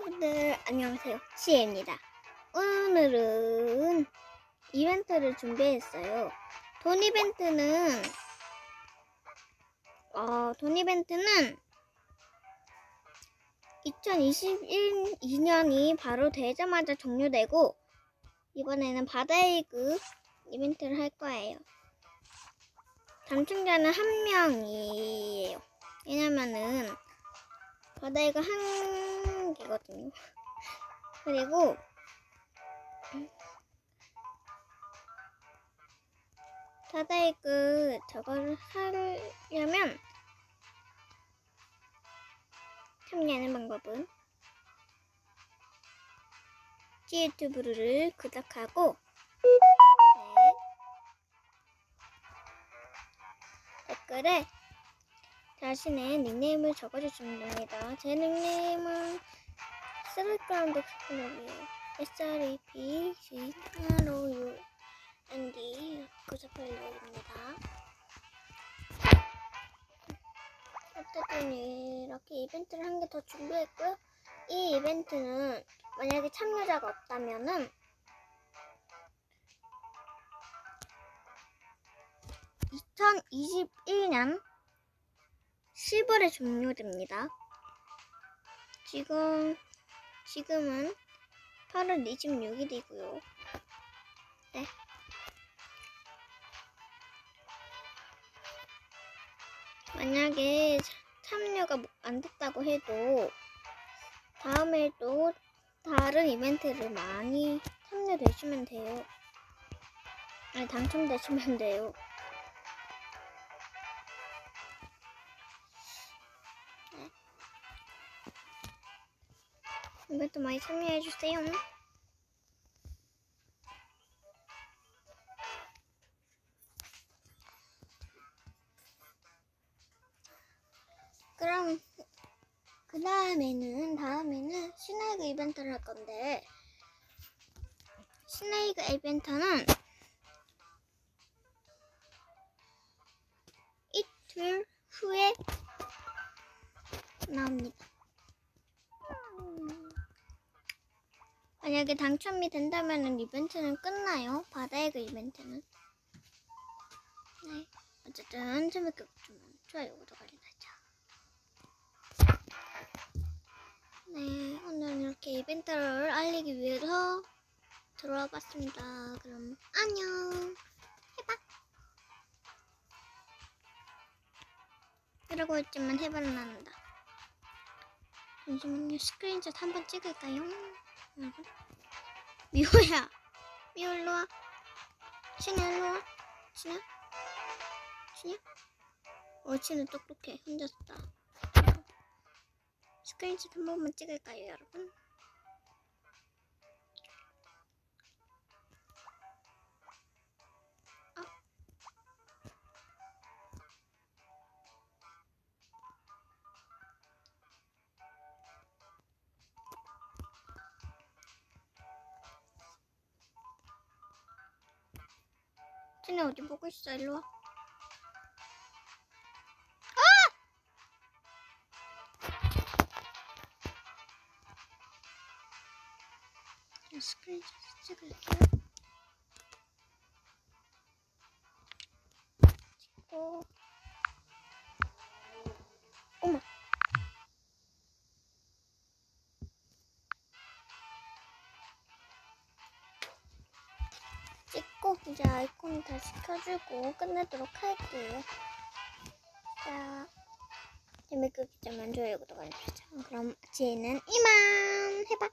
여러분들 안녕하세요. 시에입니다. 오늘은 이벤트를 준비했어요. 돈 이벤트는 어, 돈 이벤트는 2021년이 바로 되자마자 종료되고 이번에는 바다의 그 이벤트를 할 거예요. 당첨자는 한 명이에요. 왜냐면은 바다이가 한 개거든요. 그리고 바다이 그 저거를 하려면 참여하는 방법은 찌유튜브를 구독하고 네. 댓글에 자신의 닉네임을 적어주시면 됩니다. 제 닉네임은 스르그라운드 클럽이에요. SREP G O U N D 구자펠로입니다. 어쨌든 이렇게 이벤트를 한 개 더 준비했고요. 이 이벤트는 만약에 참여자가 없다면은 2021년 10월에 종료됩니다. 지금, 지금은 8월 26일이고요. 네. 만약에 참여가 뭐안 됐다고 해도 다음에 또 다른 이벤트를 많이 참여되시면 돼요. 아니, 당첨되시면 돼요. 이것도 많이 참여해주세요. 그럼 그 다음에는 다음에는 스네이크 이벤트를 할 건데 스네이크 이벤트는 이틀 후에 나옵니다. 만약에 당첨이 된다면 이벤트는 끝나요. 바다의 그 이벤트는. 네. 어쨌든 재밌게 보시면 좋아요, 구독, 알림 설정. 네, 오늘 이렇게 이벤트를 알리기 위해서 들어와 봤습니다. 그럼 안녕. 해봐. 이러고 있지만 해봐는 한다. 잠시만요. 스크린샷 한번 찍을까요? 여러분. 미호야. 미호 일로 와. 신야 일로 와. 신야. 신야. 어, 신은 똑똑해. 혼자 썼다. 스크린샷 한 번만 찍을까요, 여러분? 쟤네 어디 보고 있어? 일로 와. 아! 스크린샷 찍을게요. 찍고. 이제 아이콘 다시 켜주고 끝내도록 할게요. 자, 재밌게 보자면 좋아요, 구독, 알림 설정. 그럼 지혜는 이만 해봐.